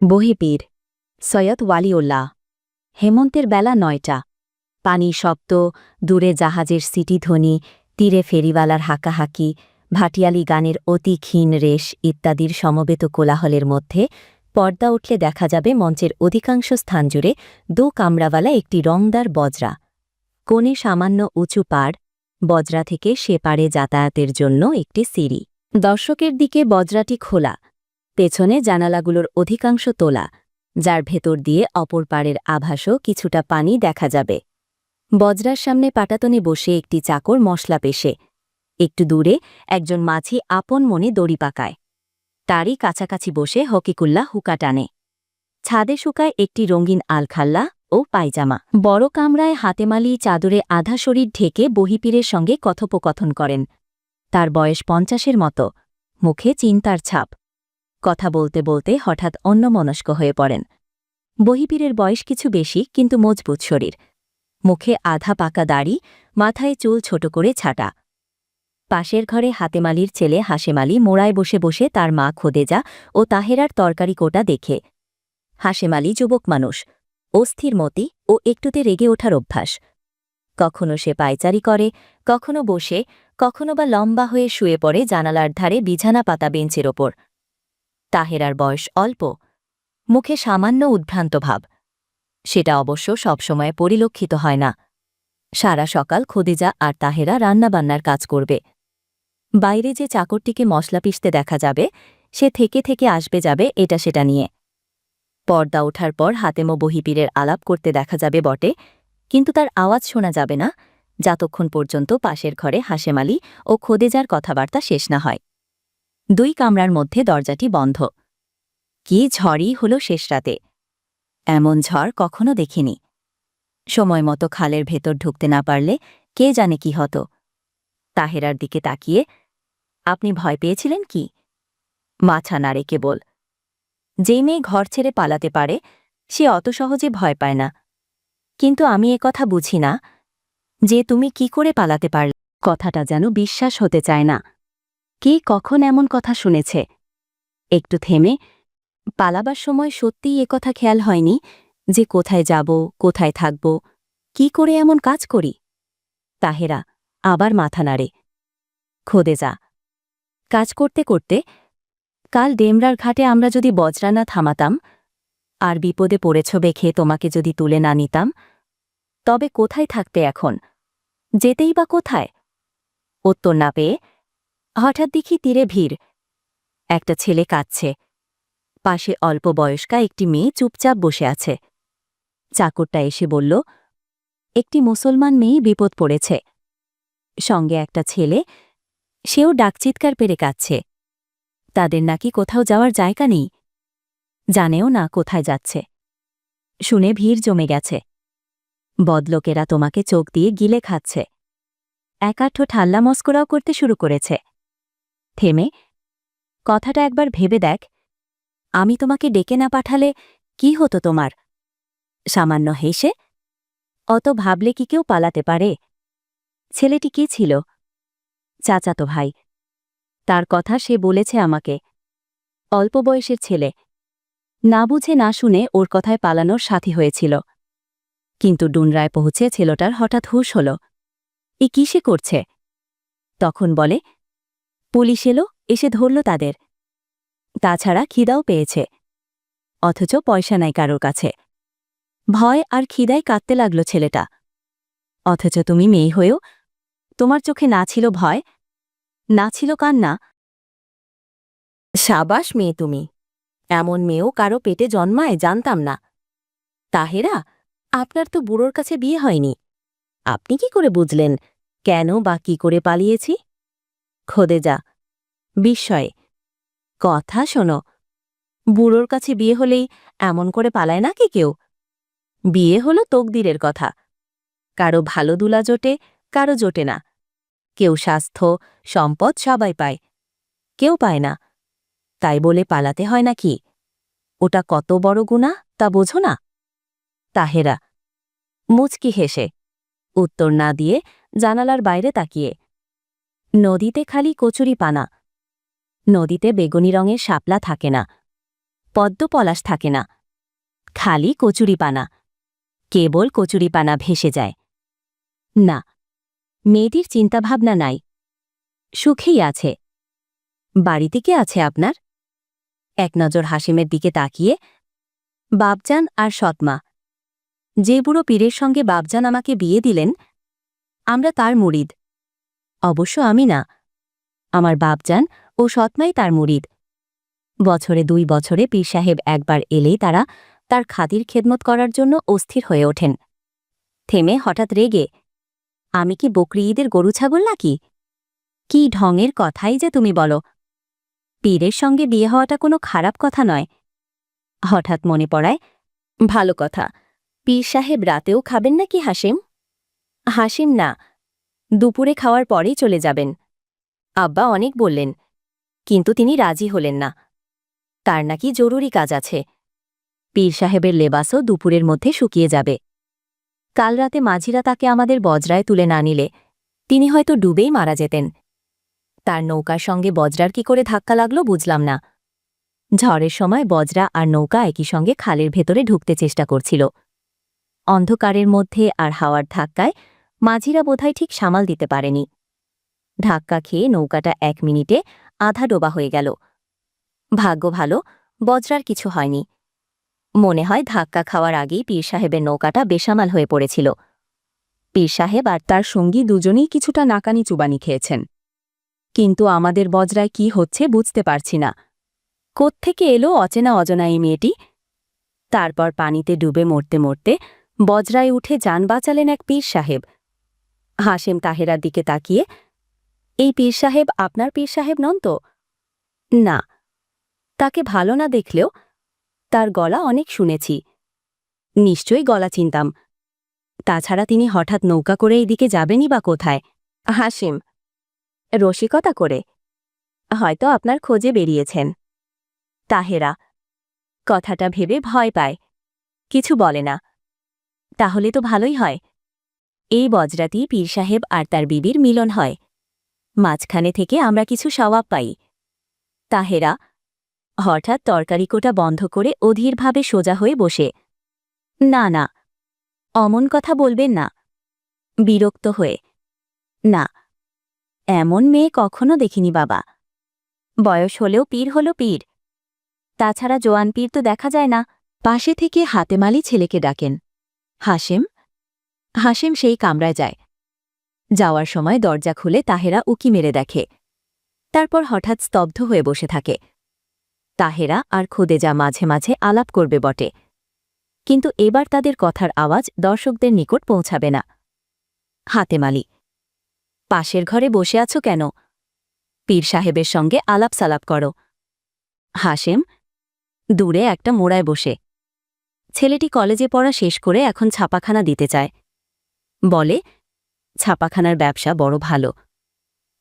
বহিপীর, সৈয়দ ওয়ালিউল্লাহ। হেমন্তের বেলা নয়টা। পানি শব্দ, দূরে জাহাজের সিটি ধ্বনি, তীরে ফেরিওয়ালার হাকাহাকি, ভাটিয়ালি গানের অতি ক্ষীণ রেশ ইত্যাদির সমবেত কোলাহলের মধ্যে পর্দা উঠলে দেখা যাবে মঞ্চের অধিকাংশ স্থান জুড়ে দু কামরাওয়ালা একটি রংদার বজরা। কোণে সামান্য উঁচু পাড়, বজরা থেকে সে পাড়ে যাতায়াতের জন্য একটি সিঁড়ি। দর্শকের দিকে বজরাটি খোলা পেছনে জানালাগুলোর অধিকাংশ তোলা, যার ভেতর দিয়ে অপর পাড়ের আভাসও কিছুটা পানি দেখা যাবে। বজরার সামনে পাটাতনে বসে একটি চাকর মশলা পেশে একটু দূরে একজন মাঝি আপন মনে দড়ি পাকায়। তারই কাছাকাছি বসে হকিকুল্লা হুকা টানে। ছাদে শুকায় একটি রঙিন আলখাল্লা ও পায়জামা। বড় কামরায় হাতেমালি চাদরে আধা শরীর ঢেকে বহিপীরের সঙ্গে কথোপকথন করেন। তার বয়স পঞ্চাশের মতো। মুখে চিন্তার ছাপ। কথা বলতে বলতে হঠাৎ অন্যমনস্ক হয়ে পড়েন। বহিপীরের বয়স কিছু বেশি, কিন্তু মজবুত শরীর। মুখে আধা পাকা দাড়ি, মাথায় চুল ছোট করে ছাটা। পাশের ঘরে হাতেমালির ছেলে হাসেমালি মোড়ায় বসে বসে তার মা খোদেজা ও তাহেরার তরকারি কোটা দেখে। হাসেমালি যুবক মানুষ। অস্থির মতি ও একটুতে রেগে ওঠার অভ্যাস। কখনো সে পায়চারি করে, কখনো বসে, কখনো বা লম্বা হয়ে শুয়ে পড়ে জানালার ধারে বিছানা পাতা বেঞ্চের ওপর। তাহেরার বয়স অল্প, মুখে সামান্য উদ্ভ্রান্ত ভাব। সেটা অবশ্য সবসময় পরিলক্ষিত হয় না। সারা সকাল খদিজা আর তাহেরা রান্নাবান্নার কাজ করবে। বাইরে যে চাকরটিকে মশলা পিষতে দেখা যাবে, সে থেকে থেকে আসবে যাবে এটা সেটা নিয়ে। পর্দা ওঠার পর হাতেমো বহিপীরের আলাপ করতে দেখা যাবে বটে, কিন্তু তার আওয়াজ শোনা যাবে না, যতক্ষণ পর্যন্ত পাশের ঘরে হাসেমালি ও খোদেজার কথাবার্তা শেষ না হয়। দুই কামরার মধ্যে দরজাটি বন্ধ। কি ঝড়ই হল শেষ রাতে। এমন ঝড় কখনো দেখিনি। সময় মতো খালের ভেতর ঢুকতে না পারলে কে জানে কি হতো। তাহেরার দিকে তাকিয়ে, আপনি ভয় পেয়েছিলেন কি? মাছা নাড়ে কেবল। যেই মেয়ে ঘর ছেড়ে পালাতে পারে, সে অত সহজে ভয় পায় না। কিন্তু আমি এ কথা বুঝি না যে তুমি কি করে পালাতে পারলে। কথাটা যেন বিশ্বাস হতে চায় না। কে কখন এমন কথা শুনেছে? একটু থেমে। পালাবার সময় সত্যিই কথা খেয়াল হয়নি যে কোথায় যাব, কোথায় থাকব, কি করে এমন কাজ করি? তাহেরা আবার মাথা নাড়ে। খোদে যা। কাজ করতে করতে কাল ডেমরার ঘাটে আমরা যদি বজরা না থামাতাম, আর বিপদে পড়েছ বেখে তোমাকে যদি তুলে না নিতাম, তবে কোথায় থাকতে এখন? যেতেই বা কোথায়? উত্তর না পেয়ে হঠাৎ দেখি তীরে ভিড়। একটা ছেলে কাঁদছে। পাশে অল্প বয়স্কা একটি মেয়ে চুপচাপ বসে আছে। চাকরটা এসে বলল, একটি মুসলমান মেয়ে বিপদ পড়েছে। সঙ্গে একটা ছেলে, সেও ডাকচিৎকার পেরে কাঁদছে। তাদের নাকি কোথাও যাওয়ার জায়গা নেই। জানেও না কোথায় যাচ্ছে। শুনে ভিড় জমে গেছে। বদলোকেরা তোমাকে চোখ দিয়ে গিলে খাচ্ছে। একাঠো ঠাল্লা মস্করাও করতে শুরু করেছে। থেমে। কথাটা একবার ভেবে দেখ। আমি তোমাকে ডেকে না পাঠালে কি হতো তোমার? সামান্য হেসে। অত ভাবলে কি কেউ পালাতে পারে? ছেলেটি কে ছিল? চাচাতো ভাই। তার কথা সে বলেছে আমাকে। অল্প বয়সের ছেলে। না বুঝে না শুনে ওর কথায় পালানোর সাথী হয়েছিল। কিন্তু ডুনরায় পৌঁছে ছেলেটার হঠাৎ হুশ হল। এ কি সে করছে? তখন বলে পুলিশ এলো, এসে ধরল তাদের। তাছাড়া খিদাও পেয়েছে। অথচ পয়সা নাই কারোর কাছে। ভয় আর খিদায় কাঁদতে লাগল ছেলেটা। অথচ তুমি মেয়ে হয়েও তোমার চোখে না ছিল ভয়, না ছিল কান্না। সাবাস মেয়ে তুমি। এমন মেয়েও কারও পেটে জন্মায়, জানতাম না। তাহেরা, আপনার তো বুড়োর কাছে বিয়ে হয়নি। আপনি কি করে বুঝলেন? কেন বা কি করে পালিয়েছি? খোদে যা। বিস্ময়ে কথা শোনো। বুড়োর কাছে বিয়ে হলেই এমন করে পালায় নাকি কেউ? বিয়ে হলো তকদিরের কথা। কারও ভালো দুলা জোটে, কারও জোটে না। কেউ স্বাস্থ্য, সম্পদ সবাই পায়। কেউ পায় না। তাই বলে পালাতে হয় নাকি? ওটা কত বড় গুণা, তা বোঝো না। তাহেরা, মুচকি হেসে, উত্তর না দিয়ে জানালার বাইরে তাকিয়ে নদীতে খালি কচুরি পানা। নদীতে বেগুনি রঙের শাপলা থাকে না। পদ্ম পলাশ থাকে না। খালি কচুরিপানা কেবল কচুরিপানা ভেসে যায়। না মেয়েটির চিন্তাভাবনা নাই। সুখেই আছে। বাড়িতে কে আছে আপনার? এক নজর হাসিমের দিকে তাকিয়ে বাবজান আর সৎমা। যে বুড়ো পীরের সঙ্গে বাবজান আমাকে বিয়ে দিলেন, আমরা তার মুরিদ অবশ্য আমি না। আমার বাপজান ও সৎমাই তার মুরিদ। বছরে দুই বছরে পীর সাহেব একবার এলেই তারা তার খাতির খেদমত করার জন্য অস্থির হয়ে ওঠেন। থেমে হঠাৎ রেগে, আমি কি বকরি ঈদের গরু ছাগল নাকি? কি ঢঙের কথাই যে তুমি বলো। পীরের সঙ্গে বিয়ে হওয়াটা কোনো খারাপ কথা নয়। হঠাৎ মনে পড়ায়, ভালো কথা। পীর সাহেব রাতেও খাবেন নাকি হাসিম? হাসিম না। দুপুরে খাওয়ার পরেই চলে যাবেন। আব্বা অনেক বললেন, কিন্তু তিনি রাজি হলেন না। তার নাকি জরুরি কাজ আছে। পীর সাহেবের লেবাসও দুপুরের মধ্যে শুকিয়ে যাবে। কাল রাতে মাঝিরা তাকে আমাদের বজরায় তুলে না নিলে তিনি হয়তো ডুবেই মারা যেতেন। তার নৌকার সঙ্গে বজরার কি করে ধাক্কা লাগল বুঝলাম না। ঝড়ের সময় বজরা আর নৌকা একই সঙ্গে খালের ভেতরে ঢুকতে চেষ্টা করছিল। অন্ধকারের মধ্যে আর হাওয়ার ধাক্কায় মাঝিরা বোধহয় ঠিক সামাল দিতে পারেনি। ধাক্কা খেয়ে নৌকাটা এক মিনিটে আধা ডোবা হয়ে গেল। ভাগ্য ভালো, বজ্রার কিছু হয়নি। মনে হয় ধাক্কা খাওয়ার আগেই পীর সাহেবের নৌকাটা বেসামাল হয়ে পড়েছিল। পীর সাহেব আর তার সঙ্গী দুজনেই কিছুটা নাকানি চুবানি খেয়েছেন। কিন্তু আমাদের বজরায় কি হচ্ছে বুঝতে পারছি না। কোত্থেকে এলো অচেনা অজনা এই মেয়েটি? তারপর পানিতে ডুবে মরতে মরতে বজরায় উঠে যান বাঁচালেন এক পীর সাহেব। হাসেম তাহেরার দিকে তাকিয়ে, এই পীর সাহেব আপনার পীর সাহেব নন তো? না। তাকে ভালো না দেখলেও তার গলা অনেক শুনেছি। নিশ্চয়ই গলা চিনতাম। তাছাড়া তিনি হঠাৎ নৌকা করে এইদিকে যাবেনই বা কোথায়? হাসিম রসিকতা করে। হয়তো আপনার খোঁজে বেরিয়েছেন। তাহেরা, কথাটা ভেবে ভয় পায়। কিছু বলে না। তাহলে তো ভালোই হয়। এই বজরাতেই পীর সাহেব আর তার বিবির মিলন হয়। মাঝখানে থেকে আমরা কিছু সওয়াব পাই। তাহেরা হঠাৎ তরকারি তরকারিকোটা বন্ধ করে অধীরভাবে সোজা হয়ে বসে। না না, অমন কথা বলবেন না। বিরক্ত হয়ে, না, এমন মেয়ে কখনো দেখিনি বাবা। বয়স হলেও পীর হল পীর। তাছাড়া জোয়ান পীর তো দেখা যায় না। পাশে থেকে হাতেমালি ছেলেকে ডাকেন। হাসেম হাসেম সেই কামরায় যায়। যাওয়ার সময় দরজা খুলে তাহেরা উকি মেরে দেখে। তারপর হঠাৎ স্তব্ধ হয়ে বসে থাকে। তাহেরা আর খুদেজা মাঝে মাঝে আলাপ করবে বটে। কিন্তু এবার তাদের কথার আওয়াজ দর্শকদের নিকট পৌঁছাবে না। হাতেমালি পাশের ঘরে বসে আছো কেন? পীর সাহেবের সঙ্গে আলাপ সালাপ করো। হাসেম, দূরে একটা মোড়ায় বসে। ছেলেটি কলেজে পড়া শেষ করে এখন ছাপাখানা দিতে চায়। বলে, ছাপাখানার ব্যবসা বড় ভালো।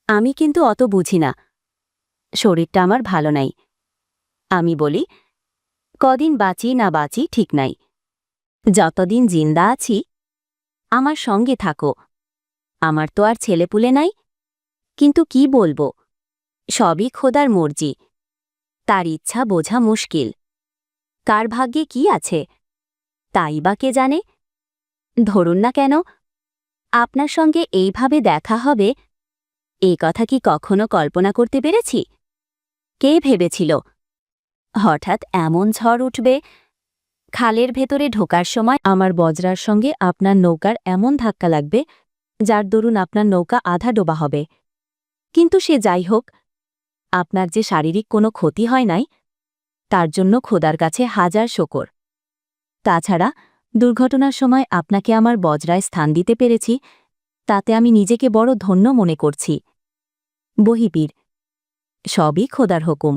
আমি কিন্তু অত বুঝি না। শরীরটা আমার ভালো নাই। আমি বলি, কদিন বাঁচি না বাঁচি ঠিক নাই। যতদিন জিন্দা আছি, আমার সঙ্গে থাকো। আমার তো আর ছেলেপুলে নাই। কিন্তু কি বলব? সবই খোদার মর্জি। তার ইচ্ছা বোঝা মুশকিল। কার ভাগ্যে কি আছে? তাই বা কে জানে? ধরুন না কেন আপনার সঙ্গে এইভাবে দেখা হবে? এই কথা কি কখনো কল্পনা করতে পেরেছি? কে ভেবেছিল? হঠাৎ এমন ঝড় উঠবে, খালের ভেতরে ঢোকার সময় আমার বজরার সঙ্গে আপনার নৌকার এমন ধাক্কা লাগবে, যার দরুন আপনার নৌকা আধা ডোবা হবে। কিন্তু সে যাই হোক, আপনার যে শারীরিক কোনো ক্ষতি হয় নাই, তার জন্য খোদার কাছে হাজার শকর। তাছাড়া দুর্ঘটনার সময় আপনাকে আমার বজরায় স্থান দিতে পেরেছি, তাতে আমি নিজেকে বড় ধন্য মনে করছি। বহিপীর সবই খোদার হুকুম।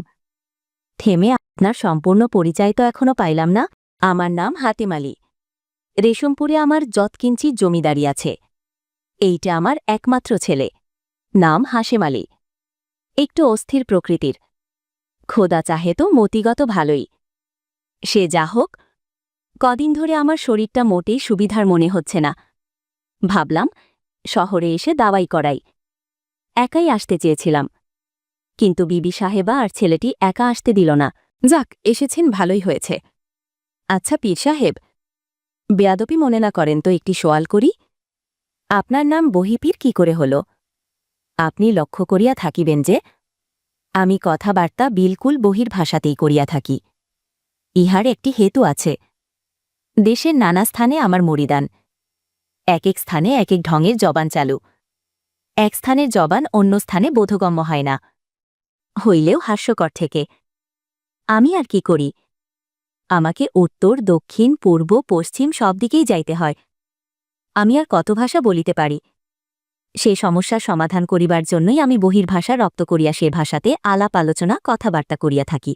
থেমে আপনার সম্পূর্ণ পরিচয় তো এখনও পাইলাম না, আমার নাম হাতেমালি রেশমপুরে আমার যৎকিঞ্চি জমিদারি আছে। এইটা আমার একমাত্র ছেলে। নাম হাসেম আলী। একটু অস্থির প্রকৃতির। খোদা চাহে তো মতিগত ভালোই। সে যা হোক কদিন ধরে আমার শরীরটা মোটেই সুবিধার মনে হচ্ছে না। ভাবলাম, শহরে এসে দাওয়াই করাই। একাই আসতে চেয়েছিলাম। কিন্তু বিবি সাহেবা আর ছেলেটি একা আসতে দিল না। যাক, এসেছেন, ভালোই হয়েছে। আচ্ছা পীর সাহেব, বেয়াদপি মনে না করেন তো একটি সোয়াল করি? আপনার নাম বহিপীর কি করে হল? আপনি লক্ষ্য করিয়া থাকিবেন যে, আমি কথাবার্তা বিলকুল বহির ভাষাতেই করিয়া থাকি। ইহার একটি হেতু আছে। দেশের নানা স্থানে আমার মরিদান। এক এক স্থানে এক এক ঢঙের জবান চালু। এক স্থানের জবান, অন্য স্থানে বোধগম্য হয় না। হইলেও হাস্যকর থেকে। আমি আর কি করি? আমাকে উত্তর, দক্ষিণ, পূর্ব, পশ্চিম সব দিকেই যাইতে হয়। আমি আর কত ভাষা বলিতে পারি? সে সমস্যার সমাধান করিবার জন্যই আমি বহির্ভাষা রপ্ত করিয়া সে ভাষাতে আলাপ আলোচনা, কথাবার্তা করিয়া থাকি।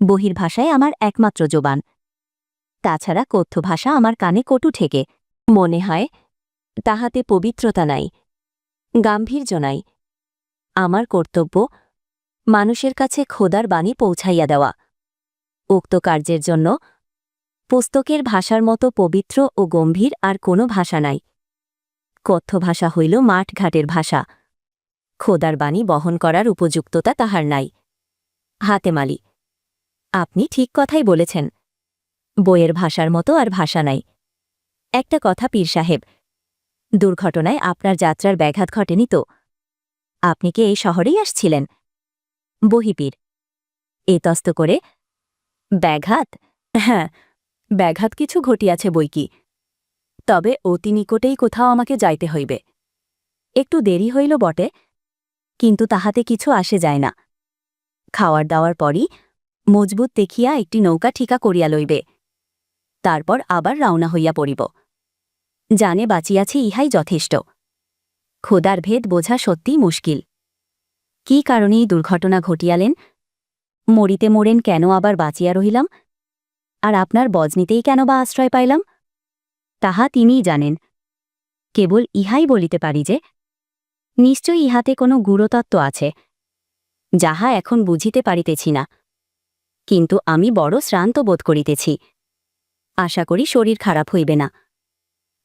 বহির্ভাষায় আমার একমাত্র জোবান। তাছাড়া কথ্য ভাষা আমার কানে কটু ঠেকে। মনে হয়, তাহাতে পবিত্রতা নাই, গাম্ভীর্য নাই। আমার কর্তব্য, মানুষের কাছে খোদার বাণী পৌঁছাইয়া দেওয়া। উক্ত কার্যের জন্য, পুস্তকের ভাষার মতো পবিত্র ও গম্ভীর আর কোনো ভাষা নাই। কথ্য ভাষা হইল মাঠঘাটের ভাষা। খোদার বাণী বহন করার উপযুক্ততা তাহার নাই। হাতেমালি, আপনি ঠিক কথাই বলেছেন। বইয়ের ভাষার মতো আর ভাষা নাই। একটা কথা, পীর সাহেব, দুর্ঘটনায় আপনার যাত্রার ব্যাঘাত ঘটেনি তো? আপনি কি এই শহরেই আসছিলেন? বহিপীর এতস্ত করে, ব্যাঘাত? হ্যাঁ ব্যাঘাত কিছু ঘটিয়াছে বইকি তবে অতি নিকটেই কোথাও আমাকে যাইতে হইবে। একটু দেরি হইল বটে, কিন্তু তাহাতে কিছু আসে যায় না। খাওয়ার দাওয়ার পরই মজবুত দেখিয়া একটি নৌকা ঠিকা করিয়া লইবে। তারপর আবার রওনা হইয়া পড়িব। জানে বাঁচিয়াছি, ইহাই যথেষ্ট। খোদার ভেদ বোঝা সত্যিই মুশকিল। কি কারণেই দুর্ঘটনা ঘটিয়ালেন? মরিতে মরেন কেন আবার বাঁচিয়া রহিলাম? আর আপনার বজনিতেই কেন বা আশ্রয় পাইলাম? তাহা তিনিই জানেন। কেবল ইহাই বলিতে পারি যে নিশ্চয়ই ইহাতে কোনো গুরুতত্ত্ব আছে, যাহা এখন বুঝিতে পারিতেছি না। কিন্তু আমি বড় শ্রান্ত বোধ করিতেছি। আশা করি শরীর খারাপ হইবে না।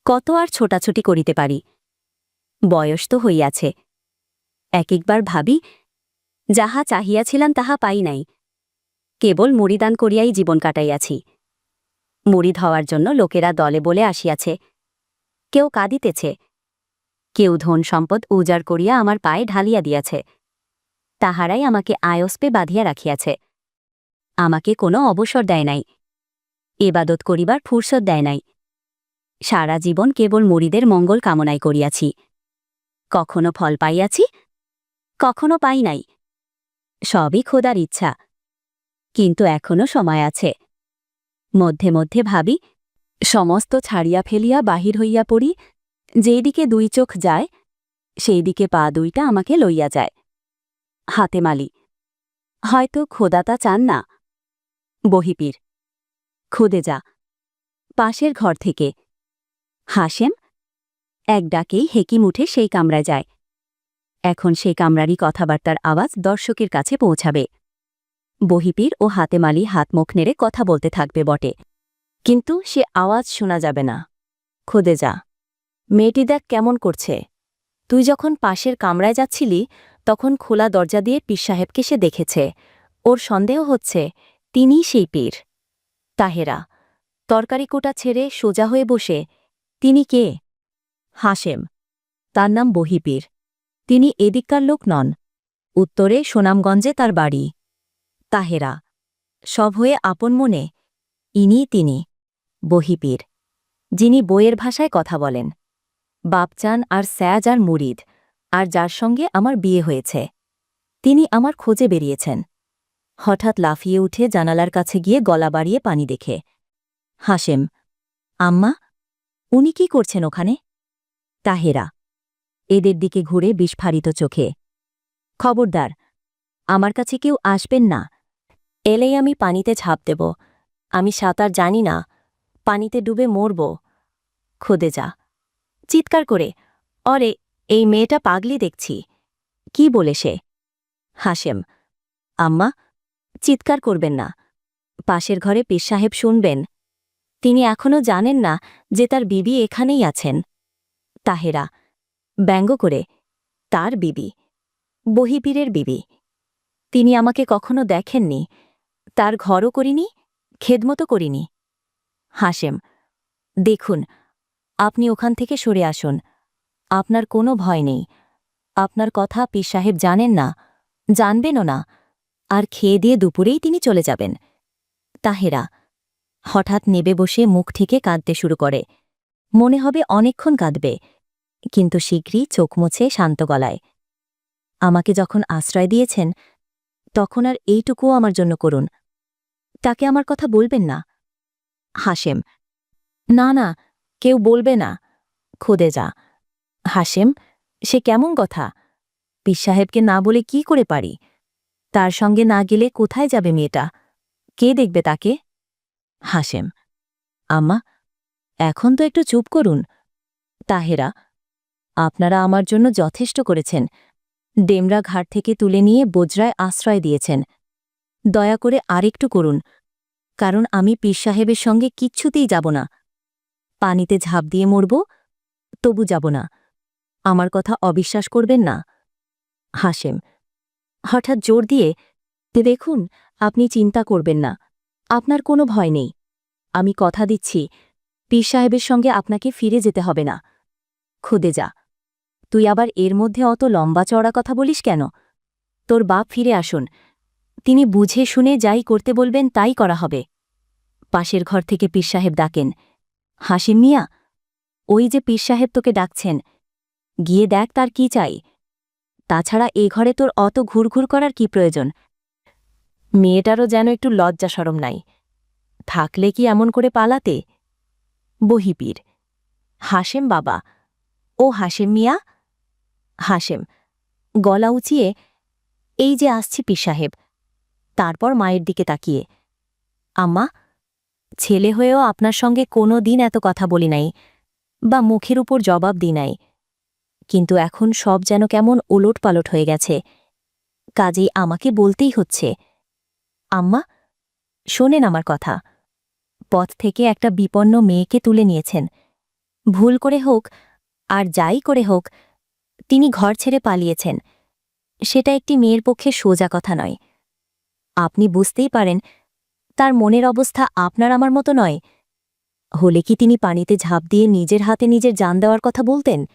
কত আর ছোটাছুটি করিতে পারি? বয়স তো হইয়াছে। এক একবার ভাবি, যাহা চাহিয়াছিলাম তাহা পাই নাই। কেবল মরিদান করিয়াই জীবন কাটাইয়াছি। মুড়িদ হওয়ার জন্য লোকেরা দলে বলে আসিয়াছে, কেউ কাঁদিতেছে, কেউ ধন সম্পদ উজাড় করিয়া আমার পায়ে ঢালিয়া দিয়াছে। তাহারাই আমাকে আয়স্পে বাঁধিয়া রাখিয়াছে। আমাকে কোনো অবসর দেয় নাই। এবাদত করিবার ফুরসত দেয় নাই। সারা জীবন কেবল মরিদের মঙ্গল কামনায় করিয়াছি। কখনো ফল পাইয়াছি, কখনো পাই নাই। সবই খোদার ইচ্ছা। কিন্তু এখনও সময় আছে। মধ্যে মধ্যে ভাবি, সমস্ত ছাড়িয়া ফেলিয়া বাহির হইয়া পড়ি যেদিকে দুই চোখ যায় সেই দিকে পা দুইটা আমাকে লইয়া যায়। হাতে মালি, হয়তো খোদাতা চান না। বহিপীর খুদে যা। পাশের ঘর থেকে। হাসেম? এক ডাকেই হেকিম উঠে সেই কামরায় যায়। এখন সেই কামরারই কথাবার্তার আওয়াজ দর্শকের কাছে পৌঁছাবে। বহিপীর ও হাতেমালি হাত মুখ নেড়ে কথা বলতে থাকবে বটে। কিন্তু সে আওয়াজ শোনা যাবে না। খুদে যা। মেয়েটি দেখ কেমন করছে। তুই যখন পাশের কামরায় যাচ্ছিলি, তখন খোলা দরজা দিয়ে পীর সাহেবকে সে দেখেছে। ওর সন্দেহ হচ্ছে, তিনিই সেই পীর। তাহেরা, তরকারি কোটা ছেড়ে সোজা হয়ে বসে, তিনি কে? হাসেম তার নাম বহিপীর। তিনি এদিককার লোক নন। উত্তরে সুনামগঞ্জে তার বাড়ি। তাহেরা, সব হয়ে আপন মনে, ইনি তিনি, বহিপীর, যিনি বইয়ের ভাষায় কথা বলেন। বাপচান আর স্যাজ আর মুরিদ, আর যার সঙ্গে আমার বিয়ে হয়েছে। তিনি আমার খোঁজে বেরিয়েছেন। হঠাৎ লাফিয়ে উঠে জানালার কাছে গিয়ে গলা বাড়িয়ে পানি দেখে। হাসেম আম্মা, উনি কি করছেন ওখানে? তাহেরা, এদের দিকে ঘুরে বিস্ফারিত চোখে। খবরদার, আমার কাছে কেউ আসবেন না। এলেই আমি পানিতে ঝাঁপ দেব। আমি সাঁতার জানি না। পানিতে ডুবে মরব। খোদে যা। চিৎকার করে, অরে, এই মেয়েটা পাগলি দেখছি। কি বলে সে? হাসেম আম্মা চিৎকার করবেন না। পাশের ঘরে পীর সাহেব শুনবেন। তিনি এখনও জানেন না যে তার বিবি এখানেই আছেন। তাহেরা, ব্যঙ্গ করে, তার বিবি? বহিপীরের বিবি? তিনি আমাকে কখনো দেখেননি। তার ঘরও করিনি খেদমতো করিনি। হাসেম দেখুন, আপনি ওখান থেকে সরে আসুন। আপনার কোনো ভয় নেই। আপনার কথা পীর সাহেব জানেন না। জানবেনও না। আর খেয়ে দিয়ে দুপুরেই তিনি চলে যাবেন। তাহেরা হঠাৎ নেবে বসে মুখ থেকে কাঁদতে শুরু করে। মনে হবে অনেকক্ষণ কাঁদবে, কিন্তু শীঘ্রই চোখ মুছে শান্ত গলায়। আমাকে যখন আশ্রয় দিয়েছেন, তখন আর এইটুকুও আমার জন্য করুন। তাকে আমার কথা বলবেন না। হাসেম না না, কেউ বলবে না। খুদে যা। হাসেম সে কেমন কথা? পীর সাহেবকে না বলে কি করে পারি? তার সঙ্গে না গেলে কোথায় যাবে মেয়েটা? কে দেখবে তাকে? হাসেম আম্মা, এখন তো একটু চুপ করুন। তাহেরা, আপনারা আমার জন্য যথেষ্ট করেছেন। ডেমরা ঘাট থেকে তুলে নিয়ে বোজরায় আশ্রয় দিয়েছেন। দয়া করে আরেকটু করুন। কারণ আমি পীর সাহেবের সঙ্গে কিচ্ছুতেই যাব না। পানিতে ঝাঁপ দিয়ে মরব, তবু যাব না। আমার কথা অবিশ্বাস করবেন না। হাসেম হঠাৎ জোর দিয়ে, "তে দেখুন, আপনি চিন্তা করবেন না, আপনার কোনো ভয় নেই। আমি কথা দিচ্ছি, পীর সাহেবের সঙ্গে আপনাকে ফিরে যেতে হবে না। খুদে যা। তুই আবার এর মধ্যে অত লম্বা চড়া কথা বলিস কেন? তোর বাপ ফিরে আসুন। তিনি বুঝে শুনে যাই করতে বলবেন তাই করা হবে। পাশের ঘর থেকে পীর সাহেব ডাকেন, হাসিম মিয়া, ওই যে পীর সাহেব তোকে ডাকছেন। গিয়ে দেখ তার কি চাই। তাছাড়া এ ঘরে তোর অত ঘুরঘুর করার কি প্রয়োজন? মেয়েটারও যেন একটু লজ্জা সরম নাই। থাকলে কি এমন করে পালাতে? বহিপীর। হাসেম বাবা। ও হাসেম মিয়া? হাসেম গলা উঁচিয়ে, এই যে আসছি পীর সাহেব। তারপর মায়ের দিকে তাকিয়ে। আম্মা, ছেলে হয়েও আপনার সঙ্গে কোনো দিন এত কথা বলি নাই বা মুখের উপর জবাব দিই নাই। কিন্তু এখন সব যেন কেমন ওলট পালট হয়ে গেছে। কাজেই আমাকে বলতেই হচ্ছে। আম্মা, শোনেন আমার কথা। পথ থেকে একটা বিপন্ন মেয়েকে তুলে নিয়েছেন। ভুল করে হোক, আর যাই করে হোক, তিনি ঘর ছেড়ে পালিয়েছেন। সেটা একটি মেয়ের পক্ষে সোজা কথা নয়। আপনি বুঝতেই পারেন, তার মনের অবস্থা আপনার আমার মতো নয়। হলে কি তিনি পানিতে ঝাঁপ দিয়ে নিজের হাতে নিজের জান দেওয়ার কথা বলতেন?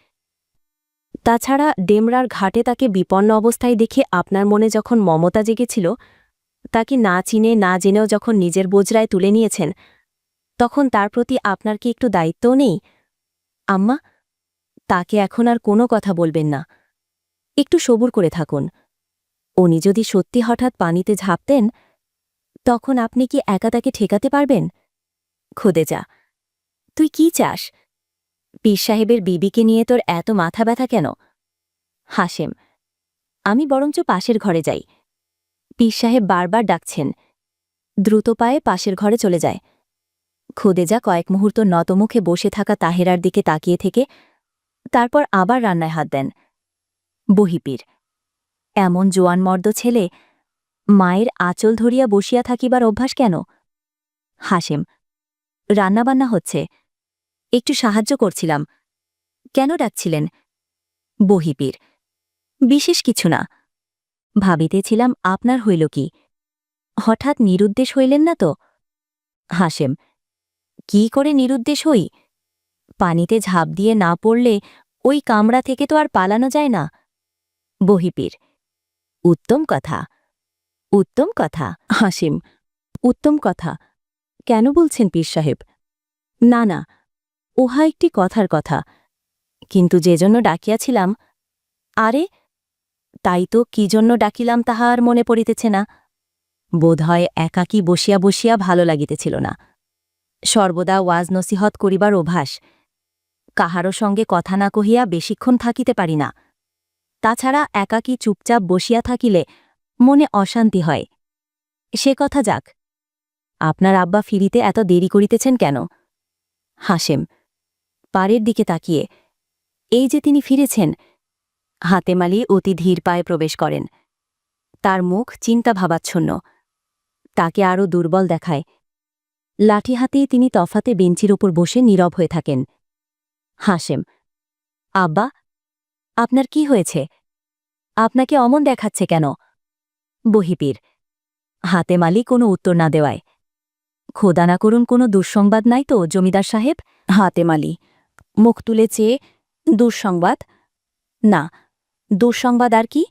তাছাড়া ডেমরার ঘাটে তাকে বিপন্ন অবস্থায় দেখে আপনার মনে যখন মমতা জেগেছিল, তাকে না চিনে, না জেনেও যখন নিজের বোজরায় তুলে নিয়েছেন, তখন তার প্রতি আপনার কি একটু দায়িত্বও নেই? আম্মা, তাকে এখন আর কোনো কথা বলবেন না। একটু সবুর করে থাকুন। উনি যদি সত্যি হঠাৎ পানিতে ঝাঁপতেন, তখন আপনি কি একা তাকে ঠেকাতে পারবেন? খুদে যা। তুই কি চাস? পীর সাহেবের বিবিকে নিয়ে তোর এত মাথা ব্যথা কেন? হাসেম আমি বরঞ্চ পাশের ঘরে যাই। পীর সাহেব বারবার ডাকছেন। দ্রুত পায়ে পাশের ঘরে চলে যায়। খুদেজা কয়েক মুহূর্ত নতমুখে বসে থাকা তাহেরার দিকে তাকিয়ে থেকে তারপর আবার রান্নায় হাত দেন। বহিপীর এমন জোয়ানমর্দ ছেলে মায়ের আঁচল ধরিয়া বসিয়া থাকিবার অভ্যাস কেন? হাসেম রান্নাবান্না হচ্ছে। একটু সাহায্য করছিলাম। কেন ডাকছিলেন? বহিপীর। বিশেষ কিছু না। ভাবিতেছিলাম আপনার হইল কি? হঠাৎ নিরুদ্দেশ হইলেন না তো? হাসেম, কি করে নিরুদ্দেশ হই? পানিতে ঝাঁপ দিয়ে না পড়লে ওই কামড়া থেকে তো আর পালানো যায় না? বহিপীর, উত্তম কথা উত্তম কথা। হাসিম, উত্তম কথা। কেন বলছেন পীর সাহেব? না না উহা একটি কথার কথা। কিন্তু যে জন্য ডাকিয়াছিলাম, আরে, তাই তো কি জন্য ডাকিলাম তাহা আর মনে পড়িতেছে না। বোধহয় একাকী বসিয়া বসিয়া ভালো লাগিতেছিল না। সর্বদা ওয়াজ নসিহত করিবার অভ্যাস। কাহারও সঙ্গে কথা না কহিয়া বেশিক্ষণ থাকিতে পারি না। তাছাড়া একাকী চুপচাপ বসিয়া থাকিলে মনে অশান্তি হয়। সে কথা যাক। আপনার আব্বা ফিরিতে এত দেরি করিতেছেন কেন? হাসেম পাড়ের দিকে তাকিয়ে। এই যে তিনি ফিরেছেন। হাতেমালি অতি ধীর পায়ে প্রবেশ করেন। তার মুখ চিন্তা ভাবাচ্ছন্ন তাকে আরও দুর্বল দেখায়। লাঠি হাতেই তিনি তফাতে বেঞ্চির ওপর বসে নীরব হয়ে থাকেন। হাসেম আব্বা, আপনার কি হয়েছে? আপনাকে অমন দেখাচ্ছে কেন? বহিপীর, হাতে মালি কোনো উত্তর না দেওয়ায়। খোদা না করুন কোনো দুঃসংবাদ নাই তো, জমিদার সাহেব? হাতে মালি মুখ তুলে চেয়ে দুঃসংবাদ? না, দুঃসংবাদ আর কি?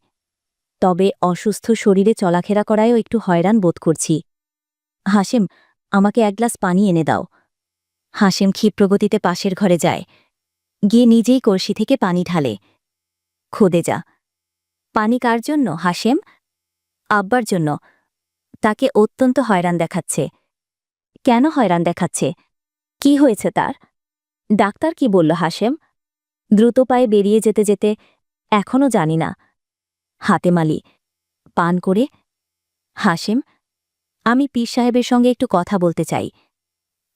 তবে অসুস্থ শরীরে চলাফেরা করায়ও একটু হয়রান বোধ করছি। হাসেম আমাকে এক গ্লাস পানি এনে দাও। হাসেম ক্ষিপ্রগতিতে পাশের ঘরে যায়। গিয়ে নিজেই কলসি থেকে পানি ঢালে। খোদে যা। পানি কার জন্য হাসেম আব্বার জন্য। তাকে অত্যন্ত হয়রান দেখাচ্ছে। কেন হয়রান দেখাচ্ছে? কি হয়েছে তার? ডাক্তার কি বলল হাসেম দ্রুত পায়ে বেরিয়ে যেতে যেতে এখনও জানি না। হাতে মালি, পান করে। হাসেম আমি পীর সাহেবের সঙ্গে একটু কথা বলতে চাই।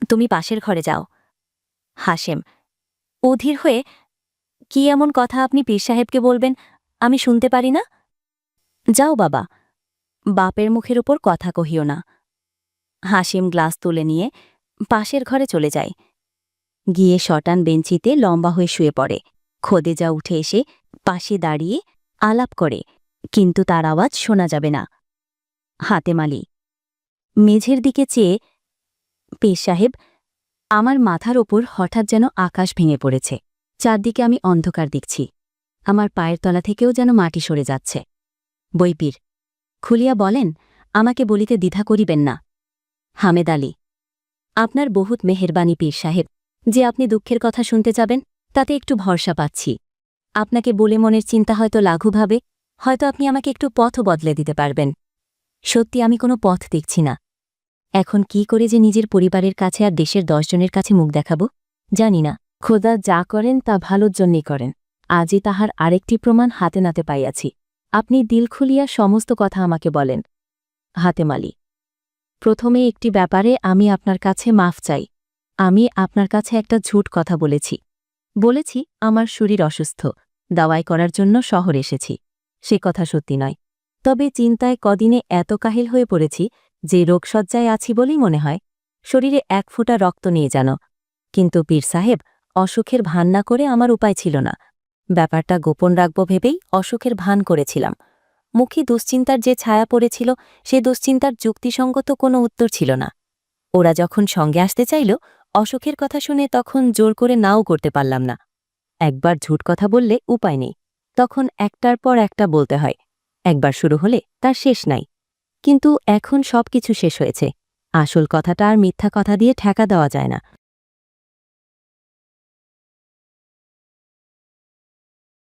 তুমি পাশের ঘরে যাও। হাসেম অধীর হয়ে, কি এমন কথা আপনি পীর সাহেবকে বলবেন, আমি শুনতে পারি না? যাও বাবা, বাপের মুখের ওপর কথা কহিও না। হাসিম গ্লাস তুলে নিয়ে পাশের ঘরে চলে যায়। গিয়ে শটান বেঞ্চিতে লম্বা হয়ে শুয়ে পড়ে। খোদেজা উঠে এসে পাশে দাঁড়িয়ে আলাপ করে, কিন্তু তার আওয়াজ শোনা যাবে না। হাতে মালি, মেঝের দিকে চেয়ে, পেশ সাহেব, আমার মাথার ওপর হঠাৎ যেন আকাশ ভেঙে পড়েছে। চারদিকে আমি অন্ধকার দেখছি। আমার পায়ের তলা থেকেও যেন মাটি সরে যাচ্ছে। বৈপীর খুলিয়া বলেন, আমাকে বলিতে দ্বিধা করিবেন না। হামেদ আলী আপনার বহুত মেহেরবানি পীর সাহেব যে আপনি দুঃখের কথা শুনতে যাবেন, তাতে একটু ভরসা পাচ্ছি। আপনাকে বলে মনের চিন্তা হয়তো লাঘুভাবে হয়তো আপনি আমাকে একটু পথ বদলে দিতে পারবেন। সত্যি আমি কোনো পথ দেখছি না। এখন কি করে যে নিজের পরিবারের কাছে আর দেশের দশজনের কাছে মুখ দেখাবো? জানি না। খোদা যা করেন তা ভালোর জন্যই করেন। আজই তাহার আরেকটি প্রমাণ হাতে নাতে পাইয়াছি। আপনি দিল খুলিয়া সমস্ত কথা আমাকে বলেন। হাতে মালি। প্রথমে একটি ব্যাপারে আমি আপনার কাছে মাফ চাই। আমি আপনার কাছে একটা ঝুট কথা বলেছি। বলেছি, আমার শরীর অসুস্থ। দাওয়াই করার জন্য শহর এসেছি। সে কথা সত্যি নয়। তবে চিন্তায় কদিনে এত কাহিল হয়ে পড়েছি যে রোগসজ্জায় আছি বলেই মনে হয়। শরীরে এক ফোঁটা রক্ত নিয়ে যেন। কিন্তু পীর সাহেব, অসুখের ভান না করে আমার উপায় ছিল না। ব্যাপারটা গোপন রাখব ভেবেই অসুখের ভান করেছিলাম। মুখে দুশ্চিন্তার যে ছায়া পড়েছিল, সে দুশ্চিন্তার যুক্তিসঙ্গত কোনো উত্তর ছিল না। ওরা যখন সঙ্গে আসতে চাইল অসুখের কথা শুনে তখন জোর করে নাও করতে পারলাম না। একবার ঝুট কথা বললে উপায় নেই। তখন একটার পর একটা বলতে হয়। একবার শুরু হলে তার শেষ নাই। কিন্তু এখন সব কিছু শেষ হয়েছে। আসল কথাটা আর মিথ্যা কথা দিয়ে ঠেকা দেওয়া যায় না।